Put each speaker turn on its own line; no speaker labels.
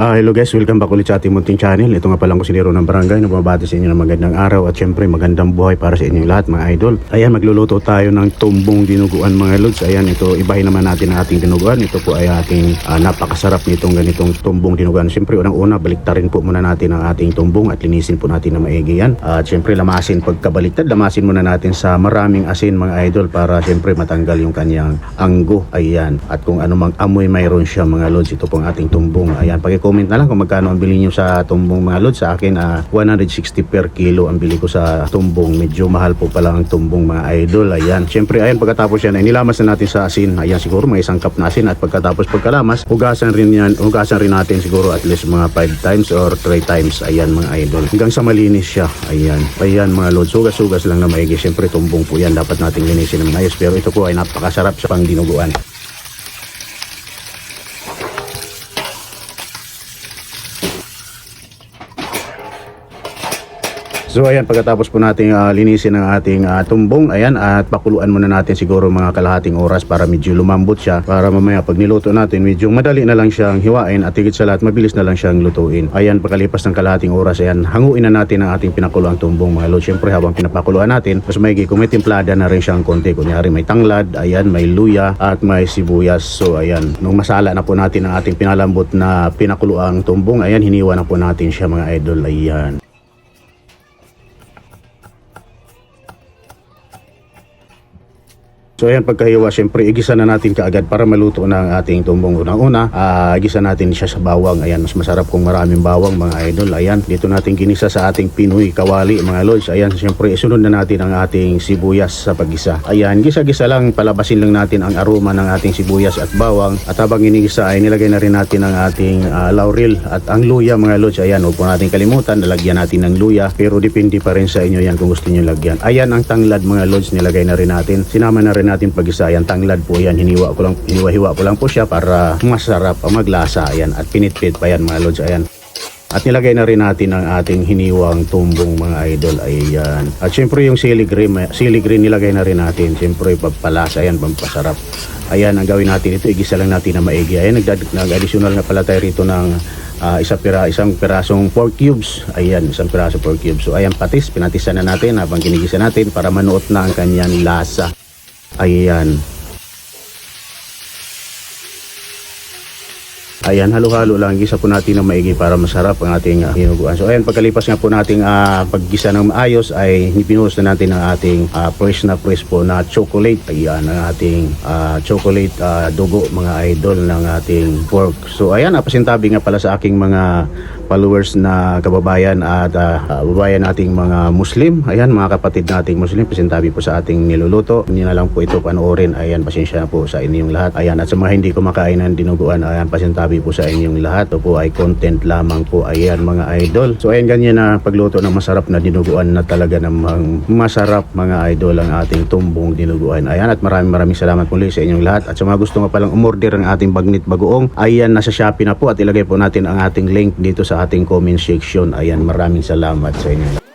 Ah, hello guys, welcome back ulit sa ating munting channel. Ito nga palang kusinero ng barangay na sa inyo ng magandang araw at syempre magandang buhay para sa inyong lahat mga idol. Ayan, magluluto tayo ng tumbong dinuguan mga lods. Ayan, ito ibahin naman natin ang ating dinuguan. Ito po ay ating ah, napakasarap nitong ganitong tumbong dinuguan. Syempre unang-una baliktarin po muna natin ang ating tumbong at linisin po natin na maigi yan. At syempre lamasin pagkabaliktad, lamasin muna natin sa maraming asin mga idol para syempre matanggal yung kanyang anggo. Ayan. At kung anumang amoy mayroon siya mga lods, ito pong ating tumbong. Ayan, pag-comment na lang kung magkano ang bili nyo sa tumbong mga lods. Sa akin, ah, 160 per kilo ang bili ko sa tumbong. Medyo mahal po pala ang tumbong mga idol. Ayan. Siyempre, ayan, pagkatapos yan, ay na natin sa asin. Ayan, siguro mga isang cup na asin. At pagkatapos pagkalamas, hugasan rin yan, hugasan rin natin siguro at least mga 5 times or 3 times. Ayan, mga idol. Hanggang sa malinis siya. Ayan. Ayan, mga lods. Hugas-hugas lang na maigi. Siyempre, tumbong po yan. Dapat natin linisin ng maayos. Pero ito po ay napakasarap sa pang So ayan, pagkatapos po nating ah, linisin ang ating ah, tumbong, ayan, at pakuluan muna natin siguro mga kalahating oras para medyo lumambot siya. Para mamaya pag niluto natin, medyo madali na lang siyang hiwain at higit sa lahat, mabilis na lang siyang lutuin. Ayan, pagkalipas ng kalahating oras, ayan, hanguin na natin ang ating pinakuluang tumbong mga lord. Siyempre habang pinapakuluan natin, mas maigi kung may timplada na rin siyang konti. Kunyari may tanglad, ayan, may luya, at may sibuyas. So ayan, nung masala na po natin ang ating pinalambot na pinakuluang tumbong, ayan, hiniwa na po natin siya mga idol. Ayan. So ayan pagkahiwa, syempre igisa na natin kaagad para maluto na ang ating tumbong unang-una. Ah, igisa natin siya sa bawang. Ayan, mas masarap kung maraming bawang mga idol. Ayan, dito natin ginisa sa ating Pinoy kawali mga lods. Ayan, syempre isunod na natin ang ating sibuyas sa paggisa. Ayan, gisa-gisa lang, palabasin lang natin ang aroma ng ating sibuyas at bawang. At habang inigisa ay nilagay na rin natin ang ating ah, laurel at ang luya mga lods. Ayan, huwag po natin kalimutan, nalagyan natin ng luya. Pero depende pa rin sa inyo yan kung gusto niyo lagyan. Ayan ang tanglad mga lods, nilagay na rin natin. Sinama na rin natin pag-isa. Ayan, tanglad po yan. Hiniwa ko lang, hiniwa-hiwa ko lang po siya para masarap ang maglasa. Ayan, at pinitpit pa yan mga lods. Ayan. At nilagay na rin natin ang ating hiniwang tumbong mga idol. Ayan. At syempre yung sili green, sili green nilagay na rin natin. Syempre pampalasa yan, pampasarap. Ayan, ang gawin natin ito, igisa lang natin na maigi. Ayan, nag-additional na pala tayo rito ng ah, isa pira, isang pirasong pork cubes. Ayan, isang piraso pork cubes. So ayan, patis, pinatisan na natin habang ginigisa natin para manuot na ang kanyang lasa. Ayan. Ayan, halo-halo lang. Gisa po natin ng maigi para masarap ang ating uh, hinuguan. So ayan, pagkalipas nga po nating uh, paggisa ng maayos ay pinuhos na natin ang ating ah, fresh na fresh po na chocolate. Ayan, ang ating ah, chocolate ah, dugo mga idol ng ating pork. So ayan, napasintabi nga pala sa aking mga followers na kababayan at ah, kababayan nating mga Muslim. Ayan, mga kapatid nating Muslim, pasintabi po sa ating niluluto. Hindi na lang po ito panoorin. Ayan, pasensya na po sa inyong lahat. Ayan, at sa mga hindi kumakain ng dinuguan, ayan, pasintabi po sa inyong lahat. Ito po ay content lamang po. Ayan, mga idol. So, ayan, ganyan na pagluto ng masarap na dinuguan na talaga namang masarap, mga idol, ang ating tumbong dinuguan. Ayan, at maraming maraming salamat muli sa inyong lahat. At sa mga gusto nga palang umorder ng ating bagnit bagoong, ayan, nasa Shopee na po at ilagay po natin ang ating link dito ating comment section. Ayan, maraming salamat sa inyo.